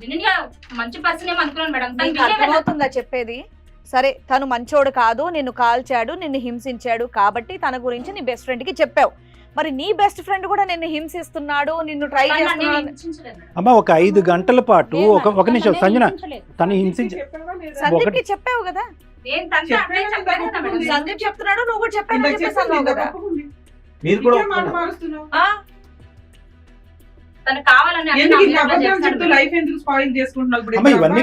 జెన్యున్గా మంచి పర్సన్ ఏమో అనుకున్నాను మేడం తన నీకు behavior నాకు- అర్థమవుతుందా చెప్పేది సరే తను మంచోడు కాదు నిన్ను కాల్చాడు నిన్ను హింసించాడు కాబట్టి తన గురించి నీ బెస్ట్ ఫ్రెండ్కి చెప్పావు మరి నీ బెస్ట్ ఫ్రెండ్ కూడా నిన్ను హింసిస్తున్నాడు నిన్ను ట్రై తను నన్ను చేస్తున్నాడు హింసించలేదు మేడం. అమ్మ ఒక ఐదు గంటల పాటు ఒక ఒక నిమిషం తను సంజన హింసించలేదు. తను హింసించ చెప్పావా లేదా? సందీప్ ఒకటి- కి చెప్పావు కదా నేను తనతో మేడం. సందీప్ చెప్తున్నాడు నువ్వు కూడా చెప్పాను చెప్పేసి అన్నావు కదా. మీరు కూడా ఒప్పుకున్నారు. ఆ, లైఫ్ ఎందుకు స్పాయిల్ చేసుకుంటున్నావు? ఇవన్నీ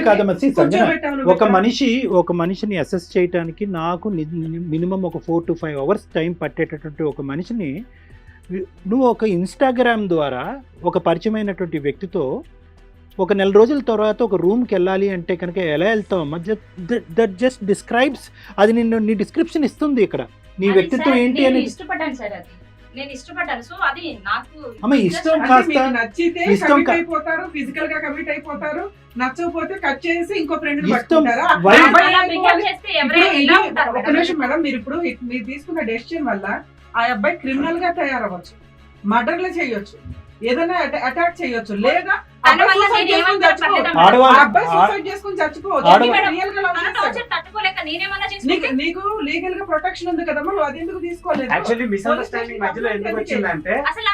ఒక. మనిషి ఒక మనిషిని అసెస్ చేయడానికి నాకు మినిమం ఒక four to five hours time పట్టేటటువంటి ఒక మనిషిని నువ్వు ఒక ఇన్స్టాగ్రామ్ ద్వారా ఒక పరిచయమైనటువంటి వ్యక్తితో ఒక నెల రోజుల తర్వాత ఒక రూమ్కి వెళ్ళాలి అంటే కనుక ఎలా వెళ్తావు? దట్ జస్ట్ డిస్క్రైబ్స్ అది నిన్ను నీ డిస్క్రిప్షన్ ఇస్తుంది ఇక్కడ. నీ వ్యక్తిత్వం ఏంటి అనేది. ఇష్టపడ్డాను సార్ అది. నేను ఇష్టపడ్డాను. సో అది నాకు అమ్మ ఇష్టం కాస్త నచ్చితే కమిట్ అయిపోతారు ఫిజికల్గా కమిట్ అయిపోతారు నచ్చకపోతే కట్ చేసి ఇంకో ఫ్రెండ్ ఒక మేడం. నిమిషం మేడం మీరు ఇప్పుడు మీరు తీసుకున్న డెసిషన్ వల్ల ఆ అబ్బాయి క్రిమినల్గా తయారవ్వచ్చు మర్డర్లు చేయొచ్చు ఏదైనా అటాక్ చేయొచ్చు లేదా నీకు లీగల్గా ప్రొటెక్షన్ ఉంది కదమ్మా నువ్వు అది ఎందుకు తీసుకోలేదు? యాక్చువల్లీ మిస్అండర్స్టాండింగ్ మధ్యలో ఎందుకు వచ్చిందంటే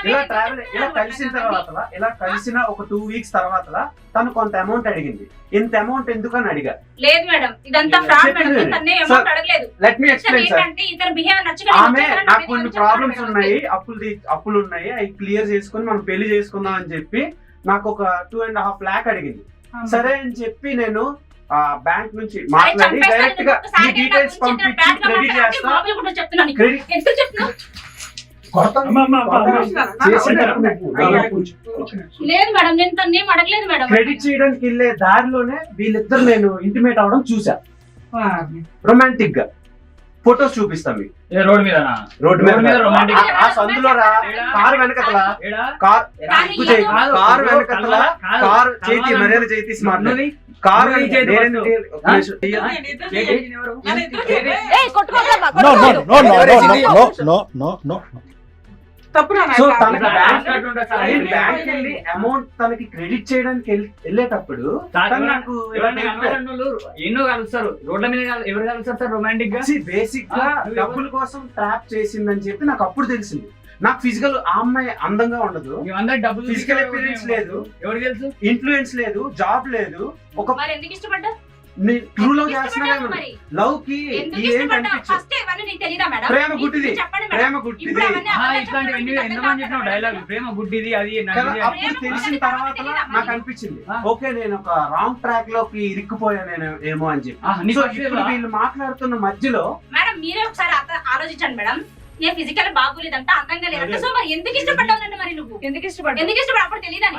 ఇలా ట్రావెల్ ఇలా కలిసిన? తర్వాత ఇలా కలిసిన ఒక టూ వీక్స్ తర్వాత తను కొంత అమౌంట్ అడిగింది. ఇంత అమౌంట్ ఎందుకు అని అడిగా. లేదు మేడం ఇదంతా ఫ్రాడ్ మేడం చెప్పేది. నేను తన్నే అమౌంట్ అడగలేదు. లెట్ మీ ఇతను ఎక్స్ప్లెయిన్ సార్ ఏంటంటే ఇతని బిహేవియర్ నచ్చక ఆమె నాకు కొన్ని ప్రాబ్లమ్స్ ఉన్నాయి. అప్పులు అప్పులు ఉన్నాయి అవి క్లియర్ చేసుకుని మనం పెళ్ళి చేసుకుందాం అని చెప్పి నాకు ఒక టూ అండ్ హాఫ్ లాక్ అడిగింది. సరే అని చెప్పి నేను ఆ బ్యాంక్ నుంచి మాట్లాడి డైరెక్ట్గా నా డీటెయిల్స్ పంపించి క్రెడిట్ మాట్లాడితే చేస్తా. మామూలుగా కూడా చెప్తున్నాను నీకు. క్రెడిట్. లేదు మేడం నేను తను ఏం అడగలేదు మేడం. క్రెడిట్ చేయడానికి వెళ్ళే దారిలోనే వీళ్ళిద్దరు నేను ఇంటిమేట్ అవడం చూసా రొమాంటిక్గా. ఫొటోస్ చూపిస్తాం మీకు ఏ రోడ్ మీదనా రోడ్డు రోడ్డు మీద మీద romantic. ఆ- ఆ సందులో రా కారు వెనకతల? కార్ కారు కారు చేతి. మర్యాద చేతి స్మార్ట్ కారు కొట్టుకోవద్దు. సో తనకి బ్యాంక్ బ్యాంక్ వెళ్ళి అమౌంట్ తనకి క్రెడిట్ చేయడానికి వెళ్- వెళ్ళేటప్పుడు నాకు ఎన్నో కలుస్తారు. రోడ్ల మీద ఎవరు కలుస్తారు సార్ రొమాంటిక్గా? బేసిక్గా డబ్బుల కోసం ట్రాప్ చేసిందని చెప్పి నాకు అప్పుడు తెలిసింది. నాకు ఫిజికల్ ఆ అమ్మాయి అందంగా ఉండదు. డబ్బులు తీసుకొని appearance లేదు. ఎవరు తెలుసు? ఇన్ఫ్లుయెన్స్ లేదు. జాబ్ లేదు. ఒక మరి ఎందుకు ఇష్టపడ్డా ట్రూ లవ్ చేస్తున్నా కి ప్రేమ గుడ్డిది. గుడ్డిది. ఎంతమంది డైలాగ్ గుడ్డిది అది. అప్పుడు తెలిసిన తర్వాత నాకు అనిపించింది. ఓకే నేను ఒక రాంగ్ ట్రాక్లోకి ఇరుక్కుపోయా నేను ఏమో అని చెప్పి? వీళ్ళు మాట్లాడుతున్న మధ్యలో మేడం మీరే ఒకసారి ఆలోచించండి మేడం. నేను ఫిజికల్ బాగోలేదంట అందంగా లేదంట. సో మరి ఎందుకు ఇష్టపడ్డావు నన్ను మరి నువ్వు? ఎందుకు ఇష్టపడ్డావు? ఎందుకు ఇష్టపడ అప్పుడు తెలియదా అంటే.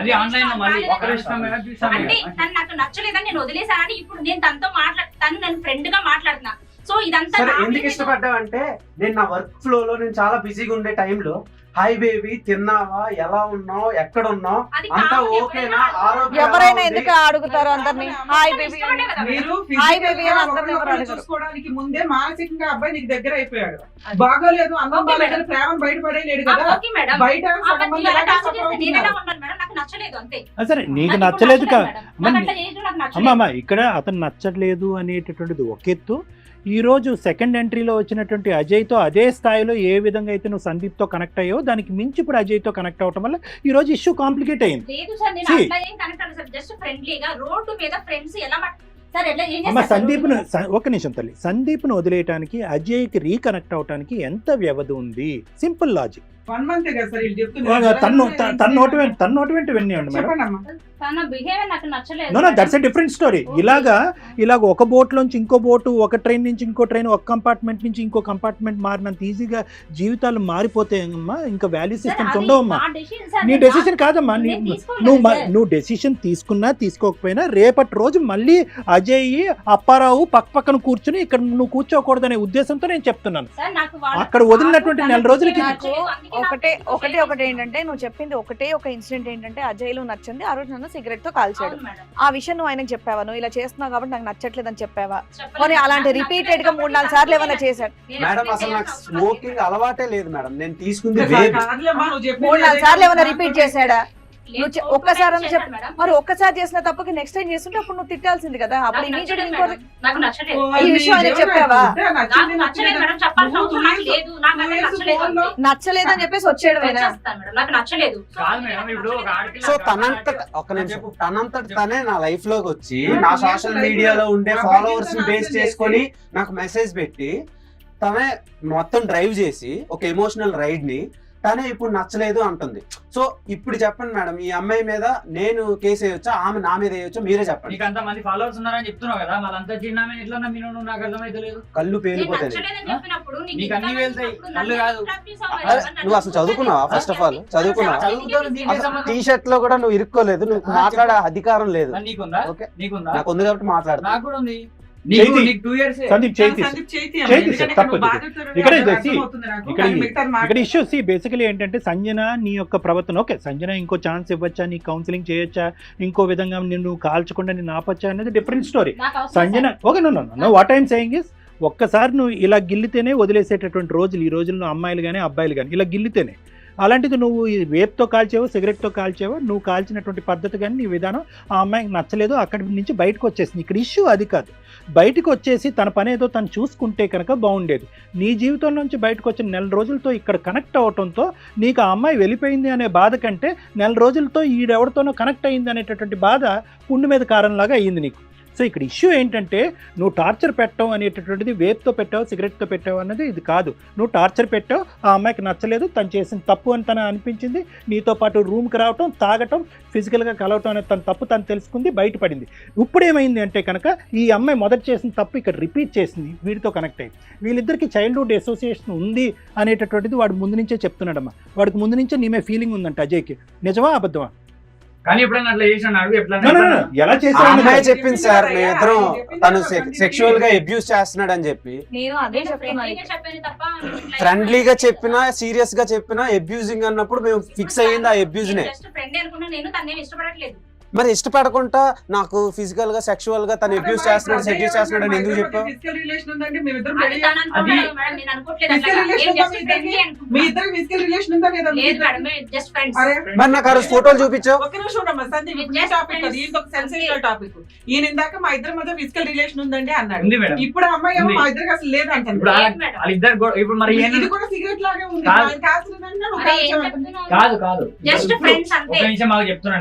తను నాకు నచ్చలేదని నేను వదిలేసానని ఇప్పుడు నేను తనతో మాట్లా తను నన్ను ఫ్రెండ్గా మాట్లాడుతున్నా. సో ఇదంతా సరే ఎందుకు ఇష్టపడ్డావు అంటే నేను నా వర్క్ ఫ్లో లో నేను చాలా బిజీగా ఉండే టైంలో హాయ్ బేబీ తిన్నావా ఎలా ఉన్నావు ఎక్కడ ఉన్నావు అది అంతా కాదు, ఓకేనా ఎవరైనా ఆరోగ్యం ఎవరైనా? ఎందుకు అడుగుతారు అందరినీ హాయ్ బేబీ ఇష్టపడే కదా. మీరు హాయ్ baby అని అందరిని ఎవరు ఒకరినొకరు అడగరు. చూసుకోవడానికి ముందే మానసికంగా అబ్బాయి నీకు దగ్గర అయిపోయాడు అది. బాగోలేదు ఓకే బాగోలేదు మేడం. ప్రేమను బయటపడేయలేడు ఆ, కదా ఓకే మేడం బయట ఆ, సగం మరి మంది అలా అలాగే టార్చర్ suffer చేస్తే నేను ఎలా అవుతున్నారు. ఉన్నాను మేడం నాకు నచ్చలేదు అంతే ఆ, సరే నీకు నాకు నచ్చలేదు కా మేడం. నాకు మరి అట్లా చేయడం నాకు అమ్మ నచ్చలేదు అమ్మ ఇక్కడ అతను నచ్చట్లేదు అనేటటువంటిది ఒక ఎత్తు ఈ రోజు సెకండ్ ఎంట్రీలో వచ్చినటువంటి అజయ్తో అదే స్థాయిలో ఏ విధంగా అయితే నువ్వు సందీప్తో కనెక్ట్ అయ్యావో దానికి మించి ఇప్పుడు అజయ్తో కనెక్ట్ అవటం వల్ల ఈ రోజు ఇష్యూ కాంప్లికేట్ అయింది. లేదు సార్ నేను See. అట్లా ఏం కనెక్ట్ అవ్వలేదు సార్ జస్ట్ ఫ్రెండ్లీగా రోడ్డు మీద ఫ్రెండ్స్ ఎలా మా- సార్ ఎట్లా ఏం అమ్మ సందీప్ను ఒక నిమిషం తల్లి. సందీప్ను వదిలేయటానికి అజయ్కి రీకనెక్ట్ అవటానికి ఎంత వ్యవధి ఉంది? సింపుల్ లాజిక్ తను తన నోటి వెంట తన నోటి వెంట వినియండి మేడం. చెప్పండి అమ్మా తన బిహేవియర్ నాకు నచ్చలేదు no no that's a different story. ఇలాగా ఇలాగ ఒక బోట్ లోంచి ఇంకో బోటు ఒక ట్రైన్ నుంచి ఇంకో ట్రైన్ ఒక కంపార్ట్మెంట్ నుంచి ఇంకో కంపార్ట్మెంట్ మారినంత ఈజీగా జీవితాలు మారిపోతాయమ్మా ఇంకా వాల్యూ సిస్టమ్స్ ఉండవమ్మా నా డెసిషన్ కాదమ్మా నువ్వు. నువ్వు డెసిషన్ తీసుకున్నా తీసుకోకపోయినా రేపటి రోజు మళ్ళీ అజయ్ అప్పారావు పక్క పక్కన కూర్చుని ఇక్కడ నువ్వు కూర్చోకూడదనే ఉద్దేశంతో నేను చెప్తున్నాను సార్, నాకు వాళ్ళ- అక్కడ వదిలినటువంటి నెల రోజులకి ఒకటే ఒకటే. ఒకటి ఏంటంటే నువ్వు చెప్పింది ఒకటే ఒక ఇన్సిడెంట్ ఏంటంటే అజయ్లో నచ్చింది ఆ రోజు నన్ను సిగరెట్తో కాల్చాడు. ఆ విషయం నువ్వు ఆయనకు చెప్పావా నువ్వు ఇలా చేస్తున్నావు కాబట్టి నాకు నచ్చట్లేదు అని చెప్పావా. మరి అలాంటి రిపీటెడ్గా మూడు నాలుగు సార్లు ఏమైనా చేశాడు మేడం అసలు నాకు. స్మోకింగ్ అలవాటే లేదు మేడం నేను తీసుకుంది మూడు నాలుగు సార్లు ఏమైనా. రిపీట్ చేశాడా నువ్వు ఒక్కసారి చెప్పు. మరి ఒక్కసారి చేసిన తప్పుకి నెక్స్ట్ టైం చేస్తుంటే అప్పుడు నువ్వు తిట్టాల్సింది కదా. అప్పుడు ఇమీడియట్ నచ్చలేదు ఇంకో మేడం. నాకు నచ్చలేదు. ఈ విషయం ఆయనకి చెప్పావా? నచ్చలేదని చెప్పేసి వచ్చేయడమేనా? వచ్చేస్తాను మేడం. నాకు నచ్చలేదు. కాదు మేడం ఇప్పుడు ఒక ఆడపిల్ల సో తనంత ఒక నిమిషం. తనంత తనే నా లైఫ్లోకి వచ్చి నా సోషల్ మీడియాలో ఉండే ఫాలోవర్స్ బేస్ చేసుకొని నాకు మెసేజ్ పెట్టి తనే మొత్తం డ్రైవ్ చేసి ఒక ఎమోషనల్ రైడ్ని తనే ఇప్పుడు నచ్చలేదు అంటుంది. సో ఇప్పుడు చెప్పండి మేడం ఈ అమ్మాయి మీద నేను కేసు వేయొచ్చా? ఆమె నా మీద వేయొచ్చా? మీరే చెప్పండి. నీకు అంత మంది ఫాలోవర్స్ ఉన్నారని చెప్తున్నావు కదా వాళ్ళంతా చిన్న ఎట్లా నమ్మినావు నువ్వు నాకు కళ్ళు పేలిపోతాయి. అన్నీ వెళ్తాయి. నచ్చినప్పుడు కళ్ళు కాదు. నన్ను నువ్వు అసలు చదువుకున్నావా? ఫస్ట్ ఆఫ్ ఆల్ చదువుకున్నావా. టీ షర్ట్లో కూడా నువ్వు ఇరుక్కోలేదు. నువ్వు మాట్లాడే అధికారం లేదు. మరి నీకుందా? నాకు ఉంది కాబట్టి మాట్లాడతా. నాకు కూడా ఉంది. సందీప్. ఇక్కడ ఇష్యూ సి బేసికలీ ఏంటంటే సంజన నీ యొక్క ప్రవర్తన ఓకే సంజన ఇంకో ఛాన్స్ ఇవ్వచ్చా నీ కౌన్సిలింగ్ చేయొచ్చా ఇంకో విధంగా నిన్ను కాల్చకుండా నిన్ను ఆపచ్చా అనేది different story Sanjana okay no no what I'm saying is ఒక్కసారి నువ్వు ఇలా గిల్లితేనే వదిలేసేటటువంటి రోజులు ఈ రోజుల్లో అమ్మాయిలు కానీ అబ్బాయిలు కానీ ఇలా గిల్లితేనే. అలాంటిది నువ్వు ఈ వేప్తో కాల్చావో సిగరెట్తో కాల్చావో నువ్వు కాల్చినటువంటి పద్ధతి కానీ నీ విధానం ఆ అమ్మాయికి నచ్చలేదు అక్కడి నుంచి బయటకు వచ్చేసింది. ఇక్కడ ఇష్యూ అది కాదు. బయటకు వచ్చేసి తన పని ఏదో తను చూసుకుంటే కనుక బాగుండేది. నీ జీవితం నుంచి బయటకు వచ్చిన నెల రోజులతో ఇక్కడ కనెక్ట్ అవ్వటంతో నీకు ఆ అమ్మాయి వెళ్ళిపోయింది అనే బాధ కంటే నెల రోజులతో ఈడెవరితోనో కనెక్ట్ అయింది అనేటటువంటి బాధ పుండు మీద కారంలాగా అయ్యింది నీకు. సో ఇక్కడ ఇష్యూ ఏంటంటే నువ్వు టార్చర్ పెట్టావు అనేటటువంటిది వేప్తో పెట్టావు సిగరెట్తో పెట్టావు అన్నది ఇది కాదు. నువ్వు టార్చర్ పెట్టావు ఆ అమ్మాయికి నచ్చలేదు తను చేసిన తప్పు అని తను అనిపించింది నీతో పాటు రూమ్కి రావటం తాగటం ఫిజికల్గా కలవటం అనేది తన తప్పు తను తెలుసుకుంది బయటపడింది. ఇప్పుడు ఏమైంది అంటే కనుక ఈ అమ్మాయి మొదట చేసిన తప్పు ఇక్కడ రిపీట్ చేసింది వీడితో కనెక్ట్ అయ్యి. వీళ్ళిద్దరికి చైల్డ్హుడ్ అసోసియేషన్ ఉంది అనేటటువంటిది వాడు ముందు నుంచే చెప్తున్నాడమ్మా. వాడికి ముందు నుంచే నీమే ఫీలింగ్ ఉందంట అజయ్కి. నిజమా అబద్ధమా? కానీ ఎప్పుడైనా అట్లా చేసిన అడుగు. ఎలా చెప్పింది సార్ మేమిద్దరం తను సెక్షువల్గా అబ్యూస్ చేస్తున్నాడు అని చెప్పి. ఫ్రెండ్లీగా చెప్పినా సీరియస్గా చెప్పినా అబ్యూజింగ్ అన్నప్పుడు మేము ఫిక్స్ అయ్యింది ఆ అబ్యూజ్ నే. నేను just friend అనుకున్నా నేను తన్నేం ఇష్టపడట్లేదు. మరి ఇష్టపడకుండా నాకు ఫిజికల్గా సెక్షువల్గా తను అబ్యూస్ చేస్తున్నాడు సెడ్యూస్ చేస్తున్నాడు అని ఎందుకు చెప్పావు ఫిజికల్ రిలేషన్ ఉందండి మేమిద్దరం అది పెళ్ళి తను అనుకున్నాడు అది- మేడం, నేను అనుకోవట్లేదు Physical అట్లా. relation నేను just ఉందా మీ ఇద్దరికి? అనుకున్నా. మీ ఫిజికల్ రిలేషన్ ఉందా లేదా మీ లేదు ఇద్దరికి? మేడం జస్ట్ ఫ్రెండ్స్ అరే మరి నాకు ఆ రోజు ఫోటోలు చూపించావు నిమిషం ఉండమ్మా Just topic friends. Sensitive topic ఈయన ఇందాక మా ఇద్దరి మధ్య ఫిజికల్ రిలేషన్ ఉందండి అన్నాడు ఉంది మేడం ఇప్పుడు ఆ అమ్మాయి ఏమో ఉంది. మా ఇద్దరికి అసలు లేదు అంటారు ఇప్పుడు లేదు మేడం. వాళ్ళిద్దరు గొ- ఇప్పుడు మరి ఏం ఇది కూడా సిగరెట్ లాగే ఉంది కాదు. ఆయన కాల్చలేదంటే నువ్వు అరే ఏం కాల్చావు. చెప్తున్నావు? కాదు కాదు Just ఇప్పుడు friends అంతే. ఒక నిమిషం మాకు చెప్తున్నా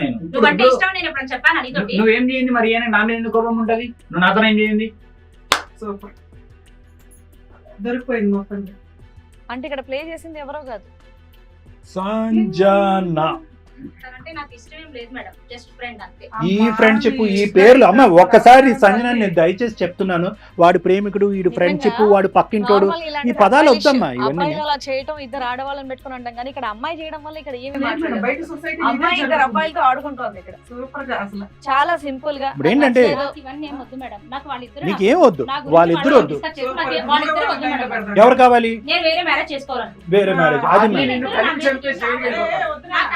ఇష్టం నేను ఎప్పుడైనా చెప్పాను నీతోటి? నువ్వు- నువ్వేం చేయండి మరి? ఏమైనా నా మీద ఎందుకు కోపం ఉంటది? నువ్వు నాతో ఏం చేయండి సూపర్. దొరికిపోయింది మొత్తం. అంటే ఇక్కడ ప్లే చేసింది ఎవరో కాదు. సంజన. అంటే నాకు ఇష్టం ఏం లేదు మేడం జస్ట్ ఫ్రెండ్ అంతే. ఈ ఫ్రెండ్షిప్ ఈ పేర్లు అమ్మ ఒక్కసారి సంజన నేను దయచేసి చెప్తున్నాను వాడి ప్రేమికుడు వీడు ఫ్రెండ్షిప్ వాడు పక్కింటోడు ఈ పదాలు వద్దమ్మా. ఇవన్నీ. అబ్బాయిలు అలా చేయటం ఇద్దరు ఆడవాళ్ళని పెట్టుకుని అంటాం కానీ ఇక్కడ అమ్మాయి చేయడం వల్ల ఇక్కడ ఏమి బయట సొసైటీ అమ్మాయి ఇద్దరు అబ్బాయిలతో ఆడుకుంటోంది ఇక్కడ. సూపర్గా అసలు. చాలా సింపుల్గా. ఇప్పుడు ఏంటంటే నాకు ఇవన్నీ ఏం వద్దు మేడం నాకు వాళ్ళిద్దరు నీకు ఏం వద్దు? వాళ్ళిద్దరు వాళ్ళు వద్దు. వాళ్ళిద్దరు మేడం. ఎవరు కావాలి? నేను వేరే మ్యారేజ్ వేరే మ్యారేజ్ అది.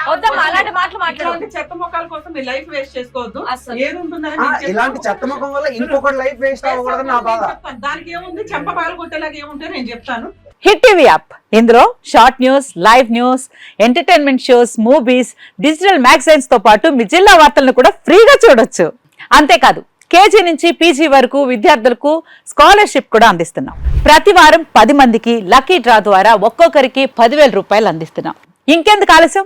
వద్దమ్మా అలాంటి మాటలు మాట్లాడు ఇట్లాంటి చెత్త మొక్కల కోసం మీ లైఫ్ వేస్ట్ చేసుకోవద్దు. అసలు ఏది ఉంటుందని. ఇలాంటి చెత్త ముఖం వల్ల ఇంకొకటి లైఫ్ వేస్ట్ అవ్వకూడదని నా బాధ. దానికి ఏముంది? చెంప పగల కొట్టేలాగా ఏముంటే నేను చెప్తాను. Hit TV app. ఇందులో short news live news entertainment shows movies digital మ్యాగజైన్స్తో పాటు మీ జిల్లా వార్తలను కూడా ఫ్రీగా చూడొచ్చు. అంతేకాదు కేజీ నుంచి పీజీ వరకు విద్యార్థులకు స్కాలర్షిప్ కూడా అందిస్తున్నాం. ప్రతి వారం పది మందికి లక్కీ డ్రా ద్వారా ఒక్కొక్కరికి పదివేల రూపాయలు అందిస్తున్నాం. ఇంకెందుకు ఆలస్యం?